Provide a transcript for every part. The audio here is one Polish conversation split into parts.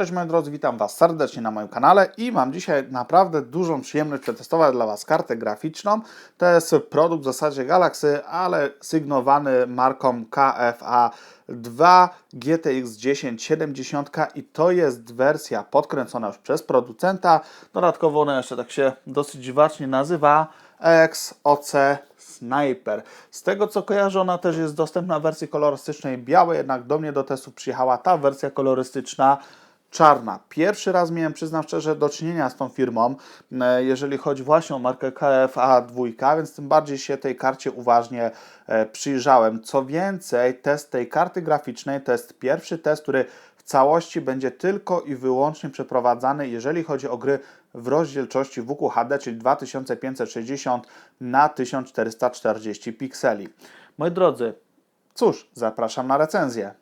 Cześć moi drodzy, witam Was serdecznie na moim kanale i mam dzisiaj naprawdę dużą przyjemność przetestować dla Was kartę graficzną. To jest produkt w zasadzie Galaxy, ale sygnowany marką KFA 2 GTX 1070 i to jest wersja podkręcona już przez producenta. Dodatkowo ona jeszcze tak się dosyć dziwacznie nazywa XOC Sniper. Z tego co kojarzę, ona też jest dostępna w wersji kolorystycznej białej, jednak do mnie do testów przyjechała ta wersja kolorystyczna czarna. Pierwszy raz miałem, przyznam szczerze, do czynienia z tą firmą, e, jeżeli chodzi właśnie o markę KFA 2, więc tym bardziej się tej karcie uważnie e, przyjrzałem. Co więcej, test tej karty graficznej to jest pierwszy test, który w całości będzie tylko i wyłącznie przeprowadzany, jeżeli chodzi o gry w rozdzielczości WQHD, czyli 2560 na 1440 pikseli. Moi drodzy, cóż, zapraszam na recenzję.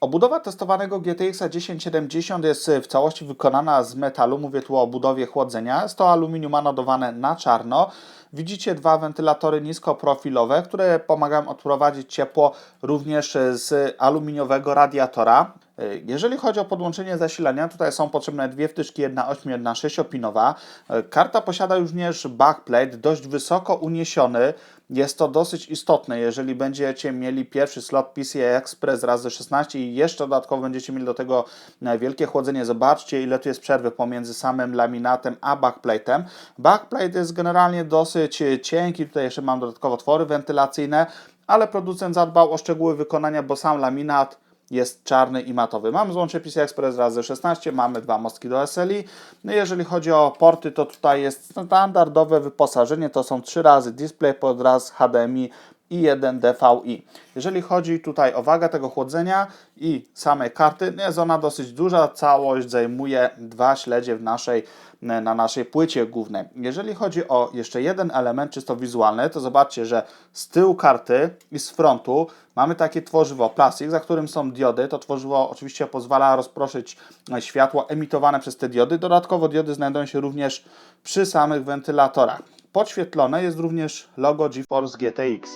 Obudowa testowanego GTX 1070 jest w całości wykonana z metalu, mówię tu o obudowie chłodzenia. Jest to aluminium anodowane na czarno. Widzicie dwa wentylatory niskoprofilowe, które pomagają odprowadzić ciepło również z aluminiowego radiatora. Jeżeli chodzi o podłączenie zasilania, tutaj są potrzebne dwie wtyczki, jedna 8, jedna 6-pinowa. Karta posiada również backplate, dość wysoko uniesiony. Jest to dosyć istotne, jeżeli będziecie mieli pierwszy slot PCI Express razy 16 i jeszcze dodatkowo będziecie mieli do tego wielkie chłodzenie. Zobaczcie, ile tu jest przerwy pomiędzy samym laminatem a backplate'em. Backplate jest generalnie dosyć cienki, tutaj jeszcze mam dodatkowo otwory wentylacyjne, ale producent zadbał o szczegóły wykonania, bo sam laminat jest czarny i matowy. Mamy złącze PCI Express razy 16, mamy dwa mostki do SLI. No jeżeli chodzi o porty, to tutaj jest standardowe wyposażenie, to są trzy razy DisplayPort, raz HDMI i jeden DVI. Jeżeli chodzi tutaj o wagę tego chłodzenia i samej karty, jest ona dosyć duża, całość zajmuje dwa śledzie w naszej, na naszej płycie głównej. Jeżeli chodzi o jeszcze jeden element czysto wizualny, to zobaczcie, że z tyłu karty i z frontu mamy takie tworzywo plastik, za którym są diody. To tworzywo oczywiście pozwala rozproszyć światło emitowane przez te diody. Dodatkowo diody znajdują się również przy samych wentylatorach. Podświetlone jest również logo GeForce GTX.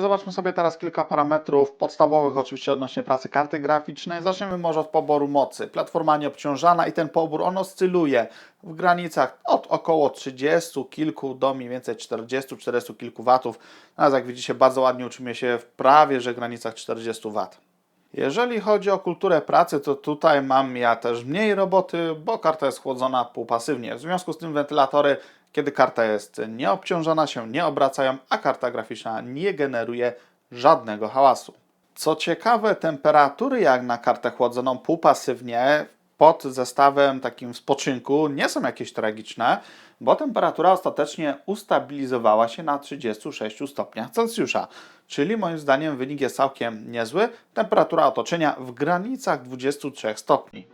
Zobaczmy sobie teraz kilka parametrów podstawowych, oczywiście odnośnie pracy karty graficznej. Zaczniemy może od poboru mocy. Platforma nieobciążana i ten pobór on oscyluje w granicach od około 30 kilku do mniej więcej 40, 40 kilku watów. Natomiast jak widzicie bardzo ładnie utrzymuje się w prawie, że granicach 40 wat. Jeżeli chodzi o kulturę pracy, to tutaj mam ja też mniej roboty, bo karta jest chłodzona półpasywnie. W związku z tym wentylatory, kiedy karta jest nieobciążona, się nie obracają, a karta graficzna nie generuje żadnego hałasu. Co ciekawe, temperatury jak na kartę chłodzoną półpasywnie pod zestawem takim spoczynku nie są jakieś tragiczne, bo temperatura ostatecznie ustabilizowała się na 36 stopniach Celsjusza. Czyli moim zdaniem wynik jest całkiem niezły. Temperatura otoczenia w granicach 23 stopni.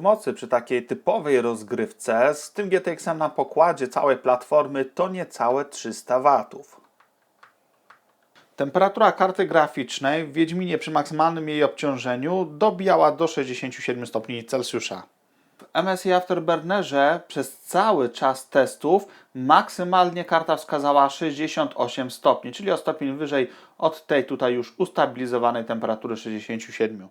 Mocy przy takiej typowej rozgrywce z tym GTX-em na pokładzie całej platformy to niecałe 300 watów. Temperatura karty graficznej w Wiedźminie przy maksymalnym jej obciążeniu dobijała do 67 stopni Celsjusza. W MSI Afterburnerze przez cały czas testów maksymalnie karta wskazała 68 stopni, czyli o stopień wyżej od tej tutaj już ustabilizowanej temperatury 67.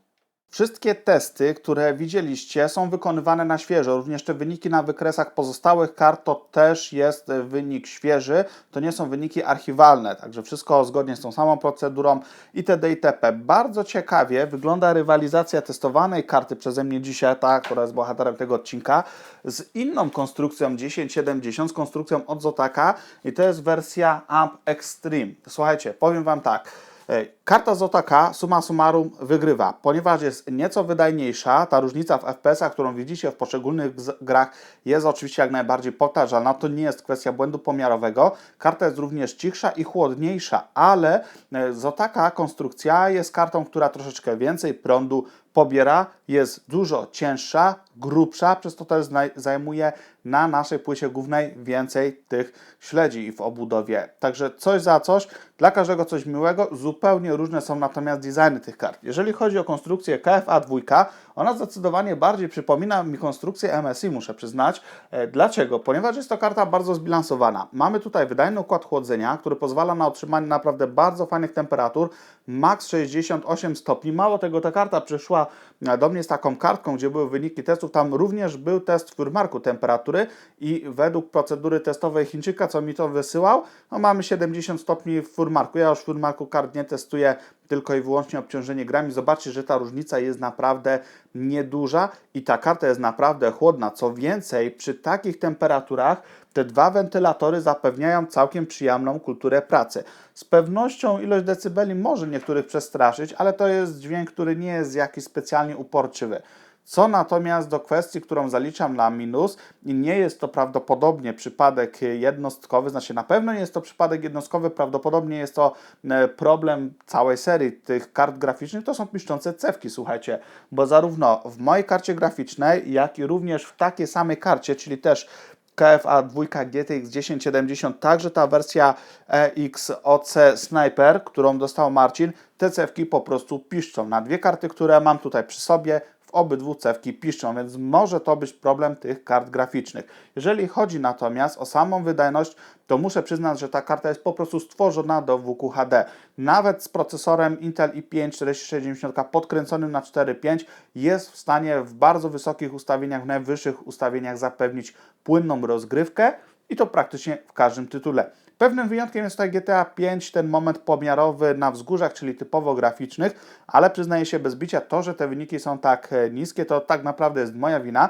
Wszystkie testy, które widzieliście, są wykonywane na świeżo. Również te wyniki na wykresach pozostałych kart to też jest wynik świeży. To nie są wyniki archiwalne, także wszystko zgodnie z tą samą procedurą itd. itp. Bardzo ciekawie wygląda rywalizacja testowanej karty przeze mnie dzisiaj, ta, która jest bohaterem tego odcinka, z inną konstrukcją 1070, z konstrukcją od Zotaka i to jest wersja Amp Extreme. Słuchajcie, powiem Wam tak. E, Karta Zotaka summa summarum wygrywa, ponieważ jest nieco wydajniejsza. Ta różnica w FPS-ach, którą widzicie w poszczególnych grach, jest oczywiście jak najbardziej powtarzalna. To nie jest kwestia błędu pomiarowego. Karta jest również cichsza i chłodniejsza, ale e, Zotaka konstrukcja jest kartą, która troszeczkę więcej prądu pobiera, jest dużo cięższa, grubsza, przez to też zajmuje na naszej płycie głównej więcej tych śledzi w obudowie. Także coś za coś, dla każdego coś miłego, zupełnie różne są natomiast designy tych kart. Jeżeli chodzi o konstrukcję KFA 2, ona zdecydowanie bardziej przypomina mi konstrukcję MSI, muszę przyznać. E, Dlaczego? Ponieważ jest to karta bardzo zbilansowana. Mamy tutaj wydajny układ chłodzenia, który pozwala na otrzymanie naprawdę bardzo fajnych temperatur, max 68 stopni. Mało tego, ta karta przyszła e, do mnie z taką kartką, gdzie były wyniki testów. Tam również był test w Furmarku temperatury i według procedury testowej Chińczyka, co mi to wysyłał, no mamy 70 stopni w Furmarku. Ja już w Furmarku kart nie testuję, tylko i wyłącznie obciążenie grami. Zobaczcie, że ta różnica jest naprawdę nieduża i ta karta jest naprawdę chłodna. Co więcej, przy takich temperaturach te dwa wentylatory zapewniają całkiem przyjemną kulturę pracy. Z pewnością ilość decybeli może niektórych przestraszyć, ale to jest dźwięk, który nie jest jakiś specjalnie uporczywy. Co natomiast do kwestii, którą zaliczam na minus, nie jest to prawdopodobnie przypadek jednostkowy, znaczy na pewno nie jest to przypadek jednostkowy, prawdopodobnie jest to e, problem całej serii tych kart graficznych, to są piszczące cewki, słuchajcie, bo zarówno w mojej karcie graficznej, jak i również w takiej samej karcie, czyli też KFA 2 GTX 1070, także ta wersja EXOC Sniper, którą dostał Marcin, te cewki po prostu piszczą. Na dwie karty, które mam tutaj przy sobie, obydwu cewki piszczą, więc może to być problem tych kart graficznych. Jeżeli chodzi natomiast o samą wydajność, to muszę przyznać, że ta karta jest po prostu stworzona do WQHD. Nawet z procesorem Intel i5 4060 podkręconym na 4.5 jest w stanie w bardzo wysokich ustawieniach, w najwyższych ustawieniach zapewnić płynną rozgrywkę i to praktycznie w każdym tytule. Pewnym wyjątkiem jest tutaj GTA 5, ten moment pomiarowy na wzgórzach, czyli typowo graficznych, ale przyznaję się bez bicia, to, że te wyniki są tak e, niskie, to tak naprawdę jest moja wina,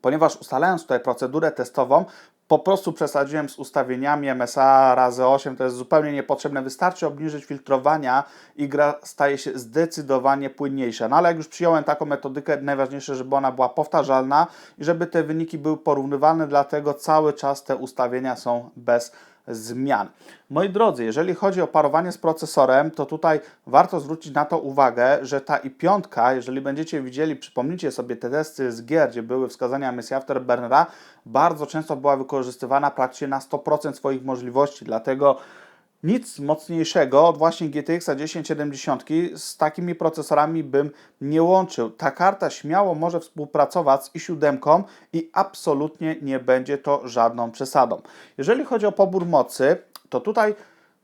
ponieważ ustalając tutaj procedurę testową, po prostu przesadziłem z ustawieniami MSA razy 8, to jest zupełnie niepotrzebne. Wystarczy obniżyć filtrowania i gra staje się zdecydowanie płynniejsza. No ale jak już przyjąłem taką metodykę, najważniejsze, żeby ona była powtarzalna i żeby te wyniki były porównywalne, dlatego cały czas te ustawienia są bez zmian. Moi drodzy, jeżeli chodzi o parowanie z procesorem, to tutaj warto zwrócić na to uwagę, że ta i5, jeżeli będziecie widzieli, przypomnijcie sobie te testy z gier, gdzie były wskazania misji Afterburnera, bardzo często była wykorzystywana praktycznie na 100% swoich możliwości, dlatego nic mocniejszego od właśnie GTX 1070 z takimi procesorami bym nie łączył. Ta karta śmiało może współpracować z i7 i absolutnie nie będzie to żadną przesadą. Jeżeli chodzi o pobór mocy, to tutaj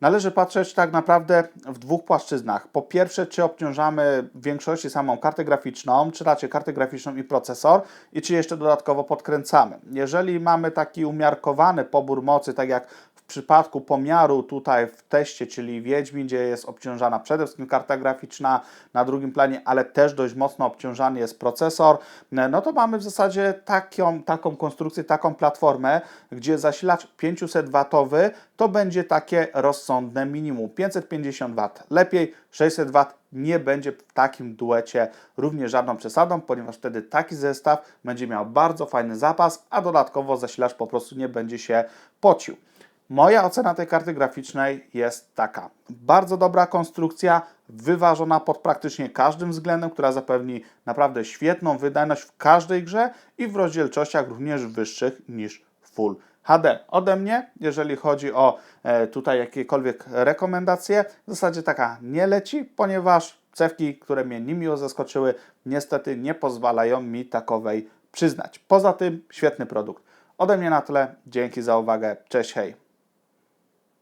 należy patrzeć tak naprawdę w dwóch płaszczyznach. Po pierwsze, czy obciążamy w większości samą kartę graficzną, czy raczej kartę graficzną i procesor, i czy jeszcze dodatkowo podkręcamy. Jeżeli mamy taki umiarkowany pobór mocy, tak jak przypadku pomiaru tutaj w teście, czyli Wiedźmin, gdzie jest obciążana przede wszystkim karta graficzna na drugim planie, ale też dość mocno obciążany jest procesor, no to mamy w zasadzie taką, taką konstrukcję, taką platformę, gdzie zasilacz 500W to będzie takie rozsądne minimum. 550 W lepiej, 600 W nie będzie w takim duecie również żadną przesadą, ponieważ wtedy taki zestaw będzie miał bardzo fajny zapas, a dodatkowo zasilacz po prostu nie będzie się pocił. Moja ocena tej karty graficznej jest taka. Bardzo dobra konstrukcja, wyważona pod praktycznie każdym względem, która zapewni naprawdę świetną wydajność w każdej grze i w rozdzielczościach również wyższych niż Full HD. Ode mnie, jeżeli chodzi o e, tutaj jakiekolwiek rekomendacje, w zasadzie taka nie leci, ponieważ cewki, które mnie niemiło zaskoczyły, niestety nie pozwalają mi takowej przyznać. Poza tym świetny produkt. Ode mnie na tyle. Dzięki za uwagę. Cześć, hej.